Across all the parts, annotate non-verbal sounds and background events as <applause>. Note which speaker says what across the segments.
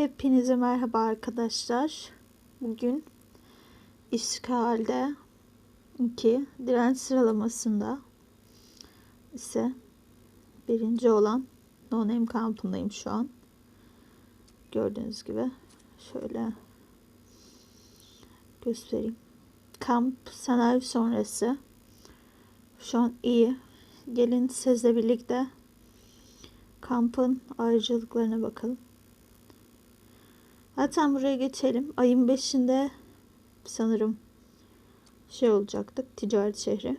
Speaker 1: Hepinize merhaba arkadaşlar. Bugün İşgal'de 2 direnç sıralamasında ise birinci olan No Name kampındayım şu an. Gördüğünüz gibi şöyle göstereyim. Kamp sanayi sonrası şu an iyi. Gelin sizle birlikte kampın ayrıcalıklarına bakalım. Zaten buraya geçelim. Ayın 5'inde sanırım şey olacaktık. Ticaret şehri.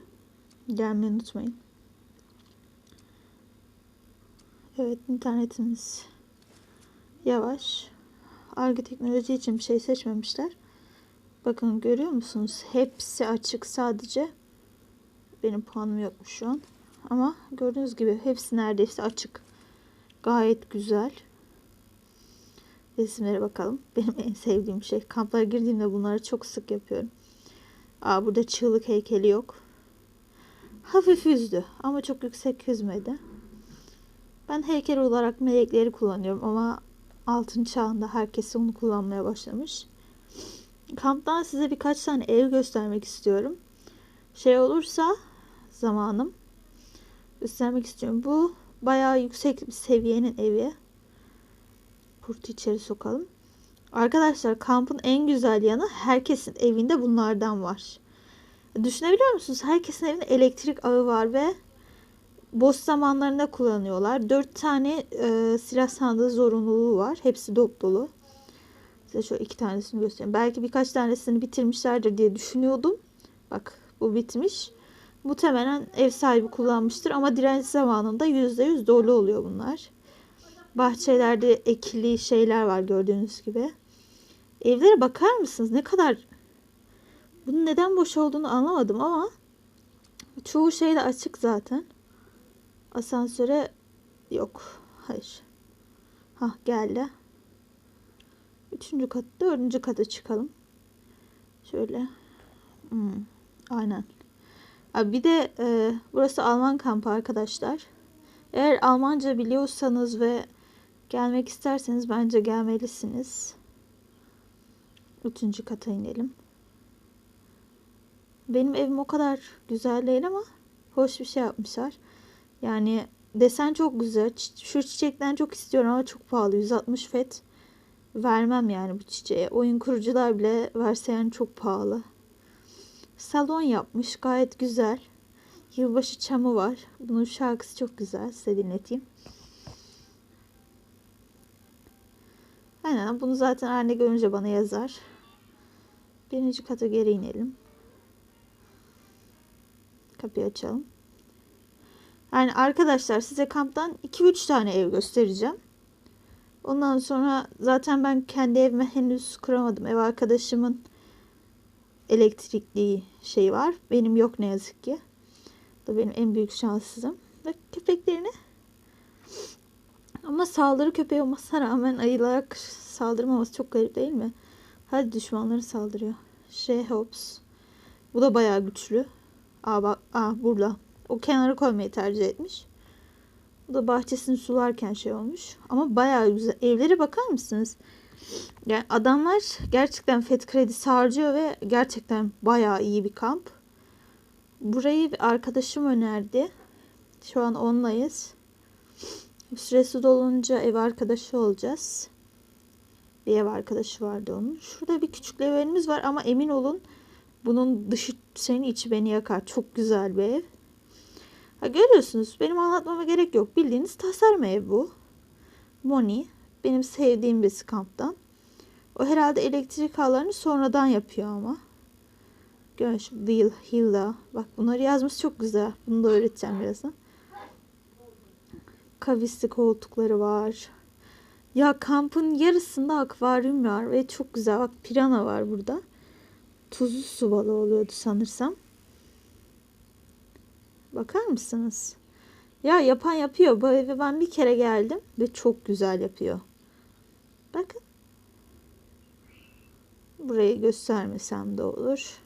Speaker 1: Gelmeyi unutmayın. Evet internetimiz yavaş. Arge teknoloji için bir şey seçmemişler. Bakın görüyor musunuz? Hepsi açık sadece. Benim puanım yokmuş şu an. Ama gördüğünüz gibi hepsi neredeyse açık. Gayet güzel. Resimlere bakalım. <laughs> Benim en sevdiğim şey. Kamplara girdiğimde bunları çok sık yapıyorum. Aa, burada çığlık heykeli yok. Hafif yüzdü ama çok yüksek yüzmedi. Ben heykel olarak melekleri kullanıyorum ama altın çağında herkes onu kullanmaya başlamış. Kamptan size birkaç tane ev göstermek istiyorum. Şey olursa zamanım göstermek istiyorum. Bu bayağı yüksek bir seviyenin evi. Kurtu içeri sokalım. Arkadaşlar kampın en güzel yanı herkesin evinde bunlardan var. Düşünebiliyor musunuz? Herkesin evinde elektrik ağı var ve boş zamanlarında kullanıyorlar. Dört tane e, silah sandığı zorunluluğu var. Hepsi dop dolu. Size şu iki tanesini göstereyim. Belki birkaç tanesini bitirmişlerdir diye düşünüyordum. Bak bu bitmiş. Muhtemelen ev sahibi kullanmıştır ama direnç zamanında %100 dolu oluyor bunlar. Bahçelerde ekili şeyler var gördüğünüz gibi. Evlere bakar mısınız? Ne kadar bunun neden boş olduğunu anlamadım ama çoğu şey de açık zaten. Asansöre yok. Hayır. Ha geldi. Üçüncü kat, dördüncü kata çıkalım. Şöyle. Hmm, aynen. Abi bir de e, burası Alman kampı arkadaşlar. Eğer Almanca biliyorsanız ve gelmek isterseniz bence gelmelisiniz. Üçüncü kata inelim. Benim evim o kadar güzel değil ama hoş bir şey yapmışlar. Yani desen çok güzel. Şu çiçekten çok istiyorum ama çok pahalı. 160 fet vermem yani bu çiçeğe. Oyun kurucular bile verse yani çok pahalı. Salon yapmış. Gayet güzel. Yılbaşı çamı var. Bunun şarkısı çok güzel. Size dinleteyim. Aynen bunu zaten anne görünce bana yazar. Birinci kata geri inelim. Kapıyı açalım. Yani arkadaşlar size kamptan 2-3 tane ev göstereceğim. Ondan sonra zaten ben kendi evime henüz kuramadım. Ev arkadaşımın elektrikli şey var. Benim yok ne yazık ki. Bu benim en büyük şanssızım. Ve köpeklerini ama saldırı köpeği olmasına rağmen ayılara saldırmaması çok garip değil mi? Hadi düşmanları saldırıyor. Şey Hobbs. Bu da bayağı güçlü. Aa bak, aa burada. O kenara koymayı tercih etmiş. Bu da bahçesini sularken şey olmuş. Ama bayağı güzel. Evlere bakar mısınız? Yani adamlar gerçekten FED kredisi harcıyor ve gerçekten bayağı iyi bir kamp. Burayı arkadaşım önerdi. Şu an onlayız. Süresi dolunca ev arkadaşı olacağız. Bir ev arkadaşı vardı onun. Şurada bir küçük evimiz var ama emin olun bunun dışı senin içi beni yakar. Çok güzel bir ev. Ha, görüyorsunuz benim anlatmama gerek yok. Bildiğiniz tasarım ev bu. Moni. Benim sevdiğim bir kamptan. O herhalde elektrik ağlarını sonradan yapıyor ama. Gör şu Will, Hilda. Bak bunları yazmış çok güzel. Bunu da öğreteceğim birazdan. Kavisli koltukları var. Ya kampın yarısında akvaryum var ve çok güzel. Bak pirana var burada. Tuzlu su balığı oluyordu sanırsam. Bakar mısınız? Ya yapan yapıyor. Bu eve ben bir kere geldim ve çok güzel yapıyor. Bakın. Burayı göstermesem de olur.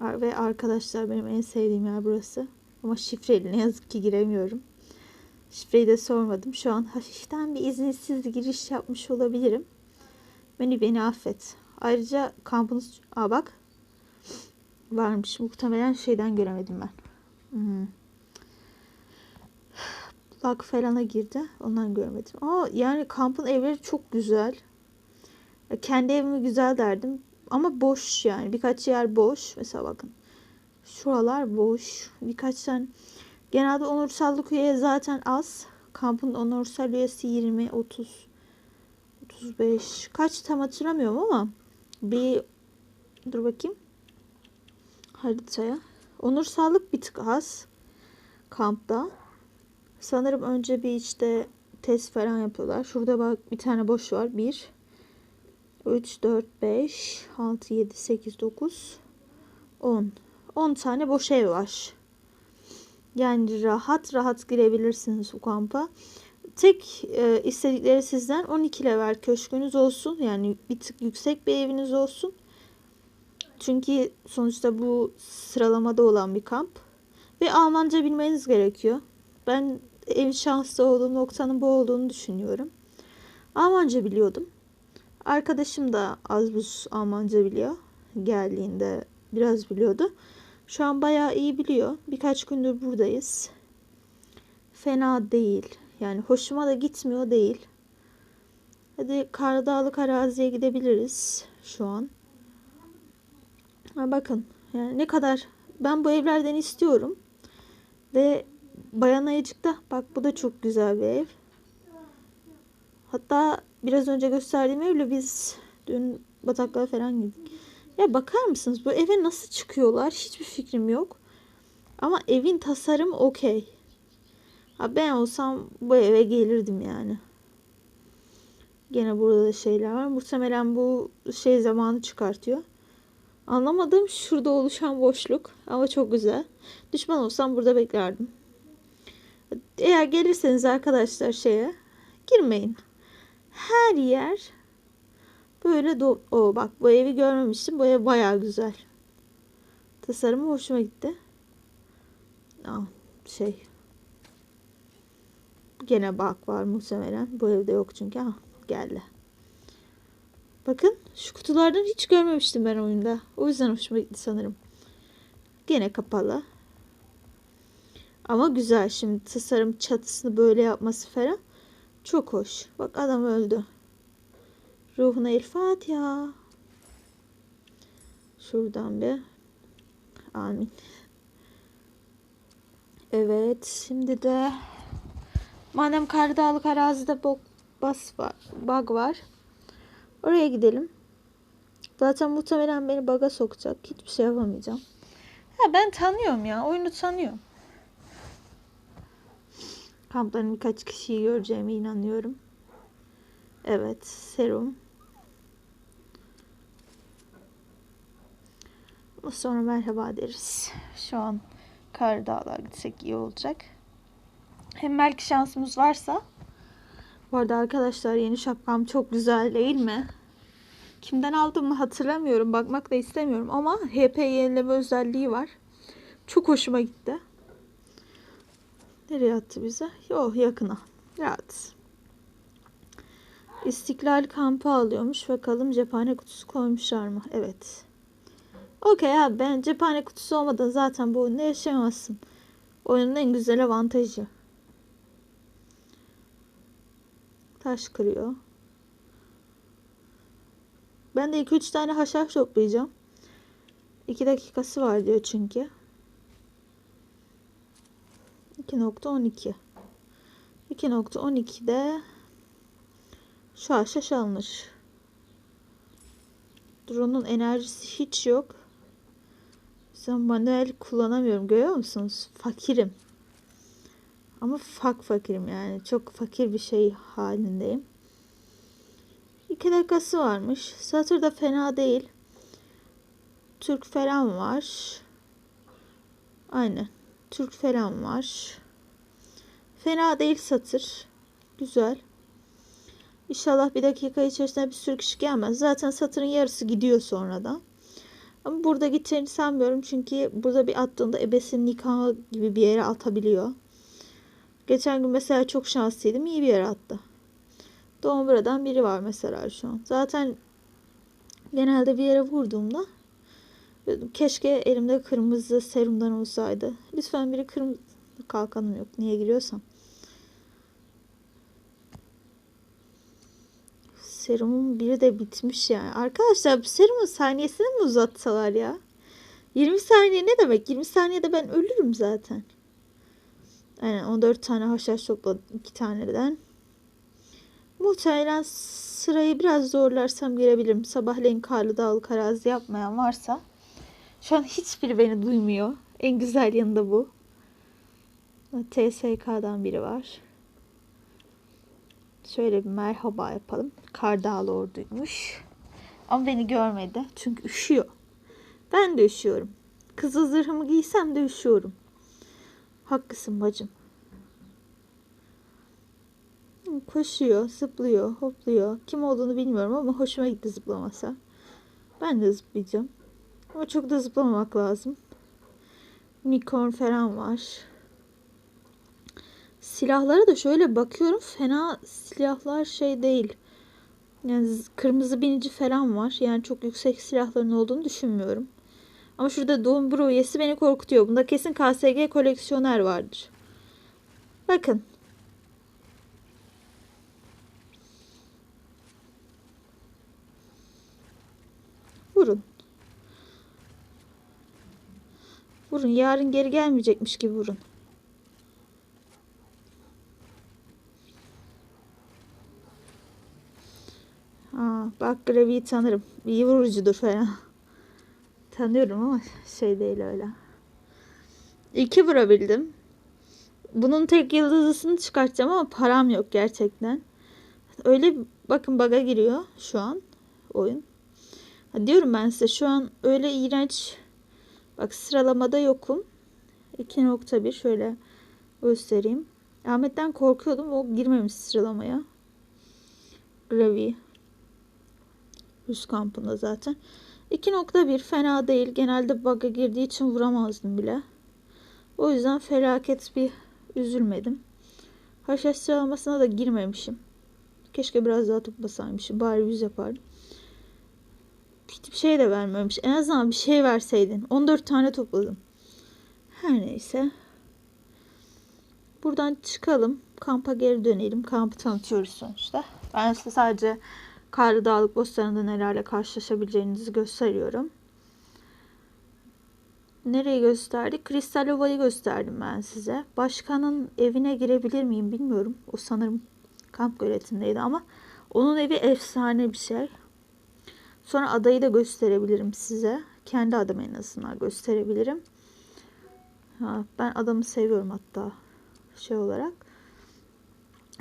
Speaker 1: Ve arkadaşlar benim en sevdiğim yer burası. Ama şifreli ne yazık ki giremiyorum. Şifreyi de sormadım. Şu an hafiften bir izinsiz giriş yapmış olabilirim. Beni beni affet. Ayrıca kampınız... Aa bak. Varmış. Muhtemelen şeyden göremedim ben. Hmm. Lag falana girdi. Ondan görmedim. Ama yani kampın evleri çok güzel. Kendi evimi güzel derdim. Ama boş yani. Birkaç yer boş. Mesela bakın. Şuralar boş. Birkaç tane. Genelde onursallık üye zaten az. Kampın onursal üyesi 20, 30, 35. Kaç tam hatırlamıyorum ama bir dur bakayım haritaya. Onursallık bir tık az kampta. Sanırım önce bir işte test falan yapıyorlar. Şurada bak bir tane boş var. 1 3 4 5 6 7 8 9 10. 10 tane boş ev var. Yani rahat rahat girebilirsiniz bu kampa. Tek e, istedikleri sizden 12 level köşkünüz olsun. Yani bir tık yüksek bir eviniz olsun. Çünkü sonuçta bu sıralamada olan bir kamp. Ve Almanca bilmeniz gerekiyor. Ben en şanslı olduğum noktanın bu olduğunu düşünüyorum. Almanca biliyordum. Arkadaşım da az buz Almanca biliyor. Geldiğinde biraz biliyordu. Şu an bayağı iyi biliyor. Birkaç gündür buradayız. Fena değil. Yani hoşuma da gitmiyor değil. Hadi Karadağlık araziye gidebiliriz şu an. Ha, bakın yani ne kadar ben bu evlerden istiyorum. Ve Bayan Ayıcık'ta bak bu da çok güzel bir ev. Hatta biraz önce gösterdiğim evle biz dün bataklığa falan gittik. Ya bakar mısınız bu eve nasıl çıkıyorlar? Hiçbir fikrim yok. Ama evin tasarım okey. Ha ben olsam bu eve gelirdim yani. Gene burada da şeyler var. Muhtemelen bu şey zamanı çıkartıyor. Anlamadım şurada oluşan boşluk ama çok güzel. Düşman olsam burada beklerdim. Eğer gelirseniz arkadaşlar şeye girmeyin. Her yer böyle do o bak bu evi görmemiştim. Bu ev bayağı güzel. Tasarımı hoşuma gitti. Aa, şey Gene bak var muhtemelen. Bu evde yok çünkü. Ha, geldi. Bakın şu kutulardan hiç görmemiştim ben oyunda. O yüzden hoşuma gitti sanırım. Gene kapalı. Ama güzel şimdi tasarım çatısını böyle yapması falan. Çok hoş. Bak adam öldü. Ruhuna el Fatiha. Şuradan bir. Amin. Evet. Şimdi de Madem Karadağlık arazide bok, bas var, bug var. Oraya gidelim. Zaten muhtemelen beni baga sokacak. Hiçbir şey yapamayacağım. Ha ben tanıyorum ya. Oyunu tanıyorum. Kampların birkaç kişiyi göreceğime inanıyorum. Evet. Serum. Sonra merhaba deriz. Şu an Karadağlığa gitsek iyi olacak. Hem belki şansımız varsa. Bu arada arkadaşlar yeni şapkam çok güzel değil mi? Kimden aldığımı hatırlamıyorum. Bakmak da istemiyorum ama HP yenileme özelliği var. Çok hoşuma gitti. Nereye attı bize? Yok yakına. Rahat. İstiklal kampı alıyormuş. Bakalım cephane kutusu koymuşlar mı? Evet. Okey abi ben cephane kutusu olmadan zaten bu oyunda yaşayamazsın. Oyunun en güzel avantajı. Taş kırıyor. Ben de 2-3 tane haşhaş toplayacağım. 2 dakikası var diyor çünkü. 2.12 2.12'de şu haşhaş alınır. Drone'un enerjisi hiç yok. Sen manuel kullanamıyorum. Görüyor musunuz? Fakirim. Ama fak fakirim yani. Çok fakir bir şey halindeyim. İki dakikası varmış. Satır da fena değil. Türk falan var. Aynen. Türk falan var. Fena değil satır. Güzel. İnşallah bir dakika içerisinde bir sürü kişi gelmez. Zaten satırın yarısı gidiyor sonradan. Ama burada gideceğini sanmıyorum. Çünkü burada bir attığında ebesin nikahı gibi bir yere atabiliyor. Geçen gün mesela çok şanslıydım. iyi bir yere attı. Dombra'dan biri var mesela şu an. Zaten genelde bir yere vurduğumda keşke elimde kırmızı serumdan olsaydı. Lütfen biri kırmızı kalkanım yok. Niye giriyorsam. Serumun biri de bitmiş yani. Arkadaşlar serumun saniyesini mi uzatsalar ya? 20 saniye ne demek? 20 saniyede ben ölürüm zaten. Aynen 14 tane haşhaş topladım. 2 taneden. Muhtemelen sırayı biraz zorlarsam girebilirim. Sabahleyin karlı dağlık arazi yapmayan varsa. Şu an hiçbiri beni duymuyor. En güzel yanı bu. TSK'dan biri var. Şöyle bir merhaba yapalım. Kardağlı orduymuş. Ama beni görmedi. Çünkü üşüyor. Ben de üşüyorum. Kızıl zırhımı giysem de üşüyorum. Haklısın bacım. Koşuyor, zıplıyor, hopluyor. Kim olduğunu bilmiyorum ama hoşuma gitti zıplamasa. Ben de zıplayacağım. Ama çok da zıplamamak lazım. Unicorn falan var. Silahlara da şöyle bakıyorum. Fena silahlar şey değil. Yani kırmızı binici falan var. Yani çok yüksek silahların olduğunu düşünmüyorum. Ama şurada Doğum Bro üyesi beni korkutuyor. Bunda kesin KSG koleksiyoner vardır. Bakın. Vurun. Vurun. Yarın geri gelmeyecekmiş gibi vurun. Bak Gravi'yi tanırım. İyi vurucudur falan. Tanıyorum ama şey değil öyle. İki vurabildim. Bunun tek yıldızlısını çıkartacağım ama param yok gerçekten. Öyle bakın baga giriyor şu an oyun. Ha, diyorum ben size şu an öyle iğrenç bak sıralamada yokum. 2.1 şöyle göstereyim. Ahmet'ten korkuyordum. O girmemiş sıralamaya. Gravi. Üst kampında zaten. 2.1 fena değil. Genelde bug'a girdiği için vuramazdım bile. O yüzden felaket bir üzülmedim. Haşhaş sıralamasına da girmemişim. Keşke biraz daha toplasaymışım. Bari yüz yapardım. Hiçbir şey de vermemiş. En azından bir şey verseydin. 14 tane topladım. Her neyse. Buradan çıkalım. Kampa geri dönelim. Kampı tanıtıyoruz sonuçta. Ben size sadece Karlı Dağlık Bostanı'nda nelerle karşılaşabileceğinizi gösteriyorum. Nereyi gösterdik? Kristal Ova'yı gösterdim ben size. Başkanın evine girebilir miyim bilmiyorum. O sanırım kamp göletindeydi ama onun evi efsane bir şey. Sonra adayı da gösterebilirim size. Kendi adamı en azından gösterebilirim. Ha, ben adamı seviyorum hatta şey olarak.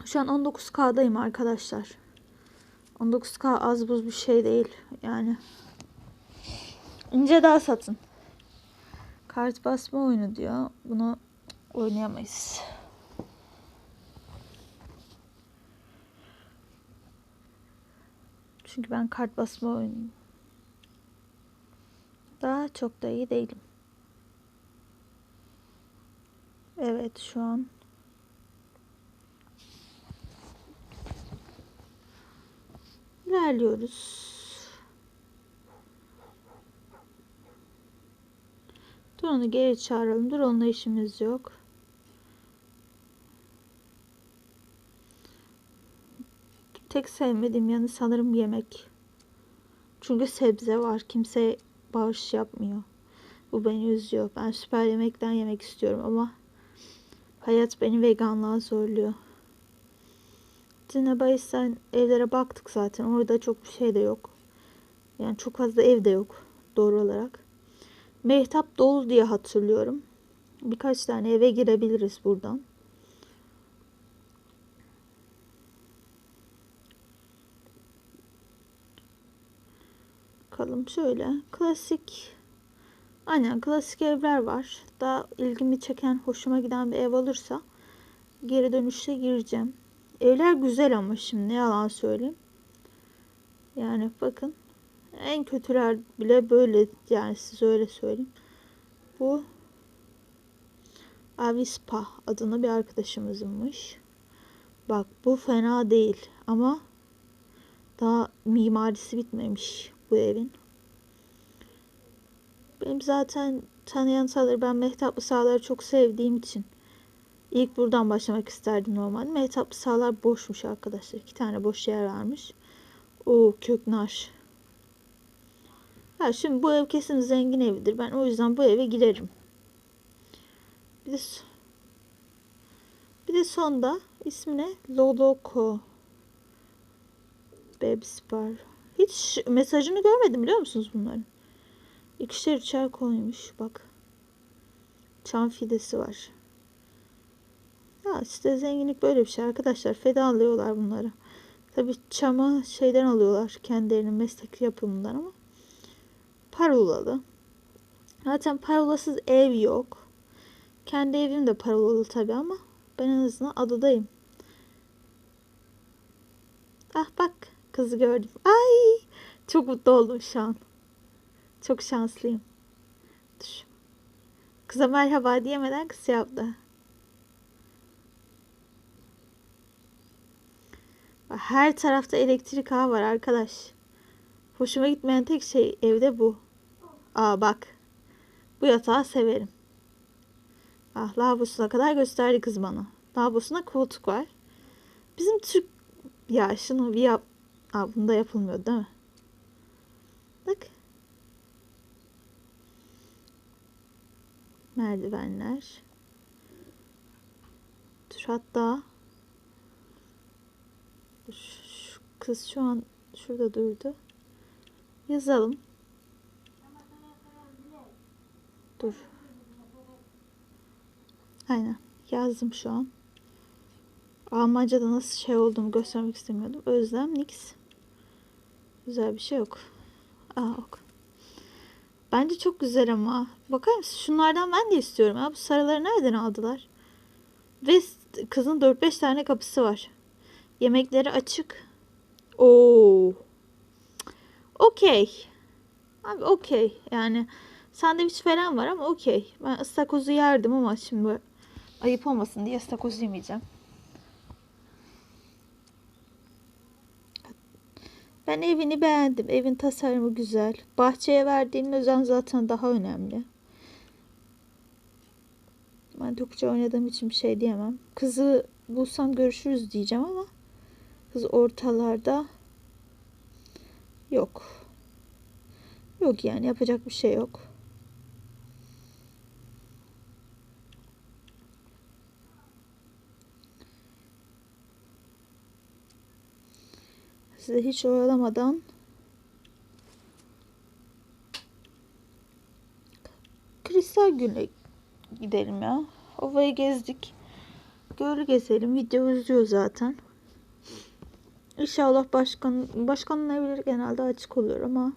Speaker 1: Şu an 19K'dayım arkadaşlar. 19K az buz bir şey değil. Yani ince daha satın. Kart basma oyunu diyor. Bunu oynayamayız. Çünkü ben kart basma oyunu daha çok da iyi değilim. Evet şu an ilerliyoruz. Drone'u geri çağıralım. Drone'la işimiz yok. Tek sevmediğim yanı sanırım yemek. Çünkü sebze var. Kimse bağış yapmıyor. Bu beni üzüyor. Ben süper yemekten yemek istiyorum ama hayat beni veganlığa zorluyor. Cinebahis'ten evlere baktık zaten. Orada çok bir şey de yok. Yani çok fazla ev de yok doğru olarak. Mehtap dolu diye hatırlıyorum. Birkaç tane eve girebiliriz buradan. Bakalım şöyle. Klasik Aynen klasik evler var. Daha ilgimi çeken, hoşuma giden bir ev olursa geri dönüşte gireceğim. Evler güzel ama şimdi ne yalan söyleyeyim. Yani bakın en kötüler bile böyle yani size öyle söyleyeyim. Bu Avispa adını bir arkadaşımızınmış. Bak bu fena değil ama daha mimarisi bitmemiş bu evin. Benim zaten tanıyan sahaları ben mehtaplı sahaları çok sevdiğim için ilk buradan başlamak isterdim normalde. Mehtaplı sahalar boşmuş arkadaşlar. İki tane boş yer varmış. O köknar. Ha, şimdi bu ev kesin zengin evidir. Ben o yüzden bu eve girerim. Bir de bir de sonda ismi ne? Loloko. Bebspar. Hiç mesajını görmedim biliyor musunuz bunların? İkişer üçer koymuş bak. Çam fidesi var. Ya işte zenginlik böyle bir şey arkadaşlar. Feda alıyorlar bunları. Tabi çamı şeyden alıyorlar. Kendilerinin meslek yapımından ama. Parolalı. Zaten parolasız ev yok. Kendi evim de parolalı tabi ama ben en azından adadayım. Ah bak kızı gördüm. Ay çok mutlu oldum şu an. Çok şanslıyım. Dur. Kıza merhaba diyemeden kız yaptı. Her tarafta elektrik ağı var arkadaş. Hoşuma gitmeyen tek şey evde bu. Aa bak. Bu yatağı severim. Ah lavabosuna kadar gösterdi kız bana. Lavabosuna koltuk var. Bizim Türk... Ya şunu bir yap... Aa bunda yapılmıyor değil mi? Bak. Merdivenler. Dur hatta... Şu kız şu an şurada durdu. Yazalım. Dur. Aynen. Yazdım şu an. Almanca'da nasıl şey olduğumu göstermek istemiyordum. Özlem Nix. Güzel bir şey yok. Aa ok. Bence çok güzel ama. Bakar mısın? Şunlardan ben de istiyorum ya. Bu sarıları nereden aldılar? Ve kızın 4-5 tane kapısı var. Yemekleri açık. Oo. Okey. Abi okey. Yani sandviç falan var ama okey. Ben ıstakozu yerdim ama şimdi ayıp olmasın diye ıstakoz yemeyeceğim. Ben evini beğendim. Evin tasarımı güzel. Bahçeye verdiğin özen zaten daha önemli. Ben Türkçe oynadığım için bir şey diyemem. Kızı bulsam görüşürüz diyeceğim ama kız ortalarda yok. Yok yani yapacak bir şey yok. Size hiç oyalamadan Kristal Gölü'ne gidelim ya. Ovayı gezdik. Gölü gezelim. Video izliyor zaten. İnşallah başkan, başkanın evleri genelde açık oluyor ama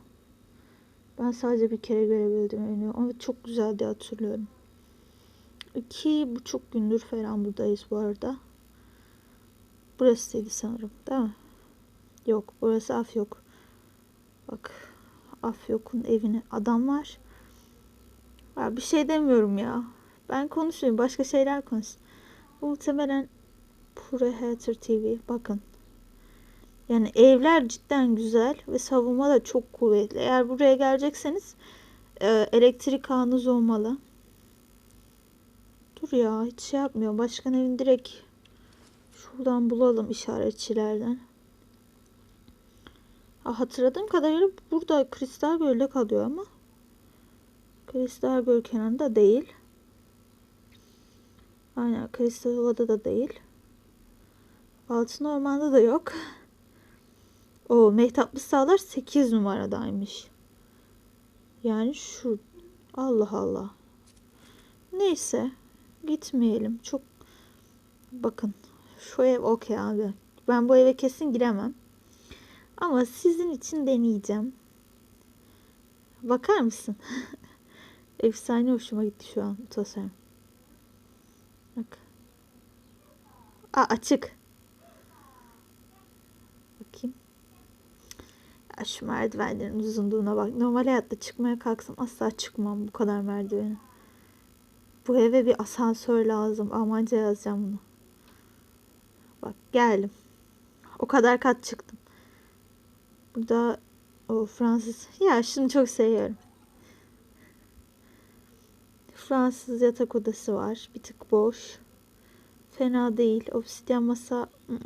Speaker 1: ben sadece bir kere görebildim evini. Ama çok güzel diye hatırlıyorum. İki buçuk gündür falan buradayız bu arada. Burasıydı sanırım değil mi? Yok burası Afyok. Bak Afyok'un evine adam var. Ya bir şey demiyorum ya. Ben konuşmayayım. Başka şeyler konuş. Muhtemelen Predator TV. Bakın. Yani evler cidden güzel ve savunma da çok kuvvetli. Eğer buraya gelecekseniz e, elektrik ağınız olmalı. Dur ya hiç şey yapmıyor. Başkan evin direkt şuradan bulalım işaretçilerden. Ha, hatırladığım kadarıyla burada Kristal Göl'de kalıyor ama Kristal Göl kenarında değil. Aynen Kristal Ova'da da değil. Altın Orman'da da yok. <laughs> O Mehtaplı Sağlar 8 numaradaymış. Yani şu Allah Allah. Neyse gitmeyelim. Çok bakın şu ev okey abi. Ben bu eve kesin giremem. Ama sizin için deneyeceğim. Bakar mısın? <laughs> Efsane hoşuma gitti şu an tasarım. Bak. Aa açık. Bakayım. Ya şu merdivenlerin uzunluğuna bak. Normal hayatta çıkmaya kalksam asla çıkmam bu kadar merdiveni. Bu eve bir asansör lazım. Almanca yazacağım bunu. Bak geldim. O kadar kat çıktım. Burada o Fransız. Ya şunu çok seviyorum. Fransız yatak odası var. Bir tık boş. Fena değil. Obsidyen masa. ı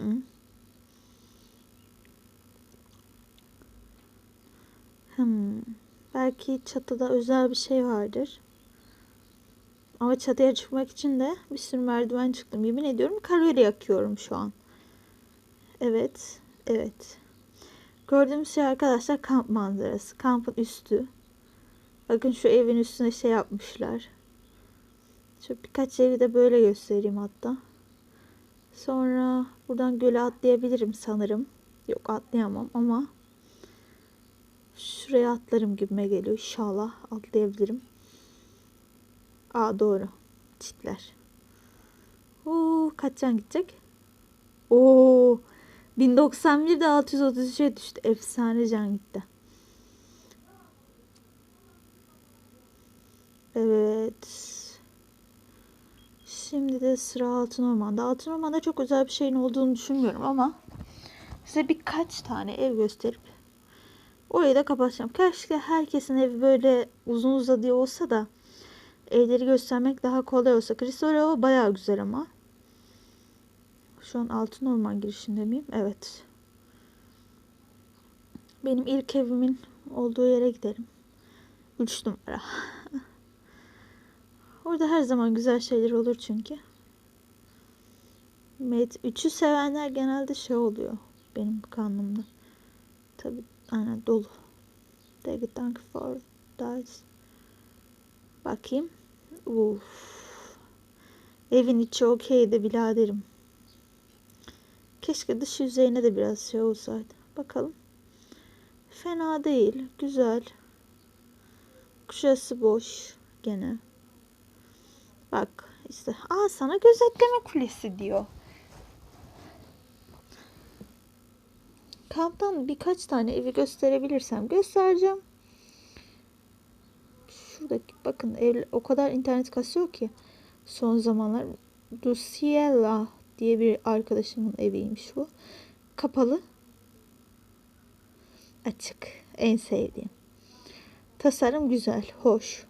Speaker 1: Hmm. Belki çatıda özel bir şey vardır. Ama çatıya çıkmak için de bir sürü merdiven çıktım. Yemin ediyorum kalori yakıyorum şu an. Evet. Evet. Gördüğümüz şey arkadaşlar kamp manzarası. Kampın üstü. Bakın şu evin üstüne şey yapmışlar. Şu birkaç evi de böyle göstereyim hatta. Sonra buradan göle atlayabilirim sanırım. Yok atlayamam ama şuraya atlarım gibime geliyor. İnşallah atlayabilirim. Aa doğru. Çitler. Oo, kaç can gidecek? Oo 1091 de 633'e düştü. Efsane can gitti. Evet. Şimdi de sıra Altın Orman'da. Altın Orman'da çok özel bir şeyin olduğunu düşünmüyorum ama size birkaç tane ev gösterip orayı da kapatacağım. Keşke herkesin evi böyle uzun uzadığı olsa da evleri göstermek daha kolay olsa. Cristorio bayağı güzel ama. Şu an Altın Orman girişinde miyim? Evet. Benim ilk evimin olduğu yere gidelim. 3 numara. <laughs> Orada her zaman güzel şeyler olur çünkü. Mate 3'ü sevenler genelde şey oluyor benim kanımda. Tabi aynen dolu. Take it thank for that. Bakayım. Uf. Evin içi okeydi biraderim. Keşke dış yüzeyine de biraz şey olsaydı. Bakalım. Fena değil. Güzel. Kuşası boş. Gene. Bak işte. Aa sana gözetleme kulesi diyor. Kamptan birkaç tane evi gösterebilirsem göstereceğim. Şuradaki bakın ev o kadar internet kasıyor ki son zamanlar Luciella diye bir arkadaşımın eviymiş bu. Kapalı. Açık. En sevdiğim. Tasarım güzel, hoş.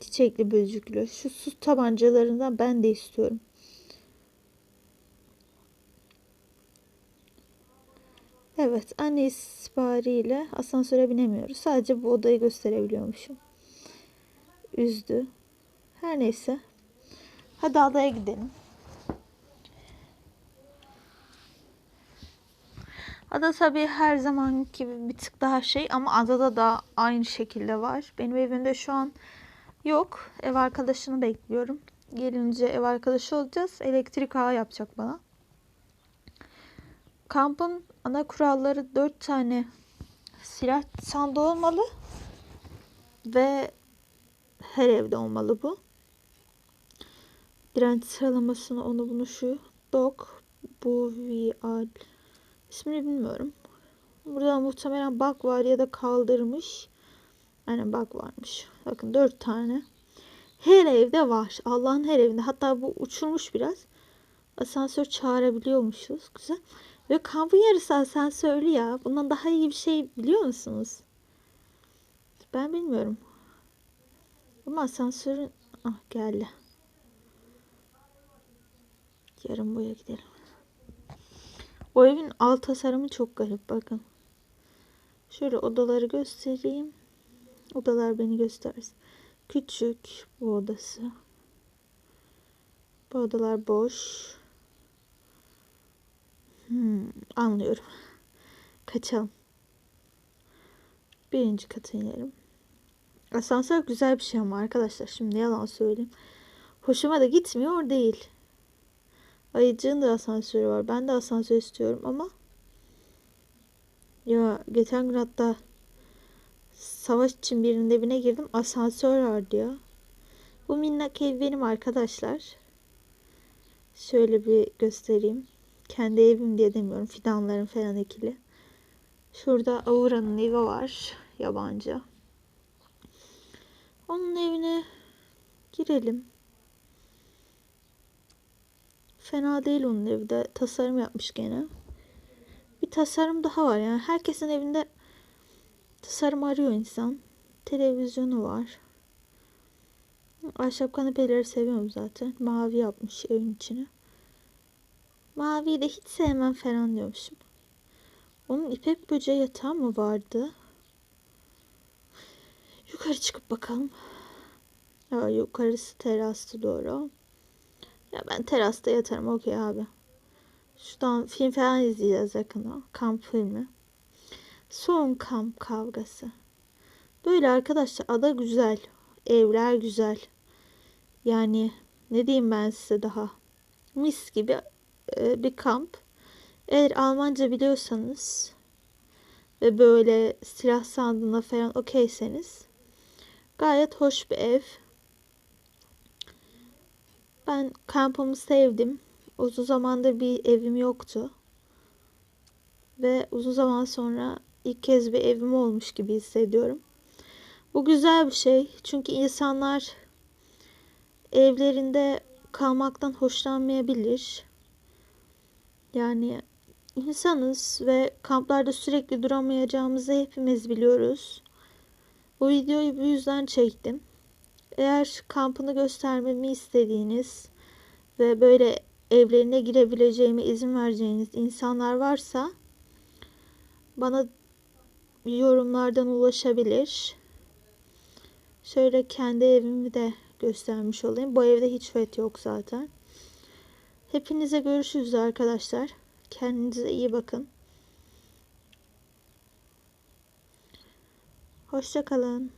Speaker 1: Çiçekli bölücüklü. Şu su tabancalarından ben de istiyorum. Evet, anne istihbariyle asansöre binemiyoruz. Sadece bu odayı gösterebiliyormuşum. Üzdü. Her neyse. Hadi adaya gidelim. Ada tabii her zaman gibi bir tık daha şey ama adada da aynı şekilde var. Benim evimde şu an yok. Ev arkadaşını bekliyorum. Gelince ev arkadaşı olacağız. Elektrik ağı yapacak bana. Kampın ana kuralları dört tane silah sandığı olmalı. Ve her evde olmalı bu. Direnç sıralamasını onu bunu şu. Dok, bu, VR, ismini bilmiyorum. Burada muhtemelen bug var ya da kaldırmış. Yani bug varmış. Bakın dört tane. Her evde var. Allah'ın her evinde. Hatta bu uçurmuş biraz. Asansör çağırabiliyormuşuz. Güzel. Ve kampın yarısı asansörlü ya. Bundan daha iyi bir şey biliyor musunuz? Ben bilmiyorum. Ama asansörün... Ah geldi. Yarın buraya gidelim. O evin alt tasarımı çok garip bakın. Şöyle odaları göstereyim. Odalar beni göstersin. Küçük bu odası. Bu odalar boş. Hmm, anlıyorum. Kaçalım. Birinci kata inelim. Asansör güzel bir şey ama arkadaşlar. Şimdi yalan söyleyeyim. Hoşuma da gitmiyor değil. Ayıcığın da asansörü var. Ben de asansör istiyorum ama ya geçen gün hatta savaş için birinin evine girdim. Asansör vardı ya. Bu minnak ev benim arkadaşlar. Şöyle bir göstereyim. Kendi evim diye demiyorum. Fidanların falan ekili. Şurada Aura'nın evi var. Yabancı. Onun evine Girelim. Fena değil onun evi de. Tasarım yapmış gene. Bir tasarım daha var yani. Herkesin evinde tasarım arıyor insan. Televizyonu var. Ahşap kanepeleri seviyorum zaten. Mavi yapmış evin içine. Maviyi de hiç sevmem falan diyormuşum. Onun ipek böceği yatağı mı vardı? Yukarı çıkıp bakalım. Ya yukarısı terastı doğru. Ya ben terasta yatarım okey abi. Şuradan film falan izleyeceğiz yakında. Kamp filmi. Son kamp kavgası. Böyle arkadaşlar ada güzel. Evler güzel. Yani ne diyeyim ben size daha. Mis gibi e, bir kamp. Eğer Almanca biliyorsanız ve böyle silah sandığına falan okeyseniz gayet hoş bir ev. Ben kampımı sevdim. Uzun zamandır bir evim yoktu. Ve uzun zaman sonra ilk kez bir evim olmuş gibi hissediyorum. Bu güzel bir şey. Çünkü insanlar evlerinde kalmaktan hoşlanmayabilir. Yani insanız ve kamplarda sürekli duramayacağımızı hepimiz biliyoruz. Bu videoyu bu yüzden çektim. Eğer kampını göstermemi istediğiniz ve böyle evlerine girebileceğime izin vereceğiniz insanlar varsa bana yorumlardan ulaşabilir. Şöyle kendi evimi de göstermiş olayım. Bu evde hiç fet yok zaten. Hepinize görüşürüz arkadaşlar. Kendinize iyi bakın. Hoşçakalın.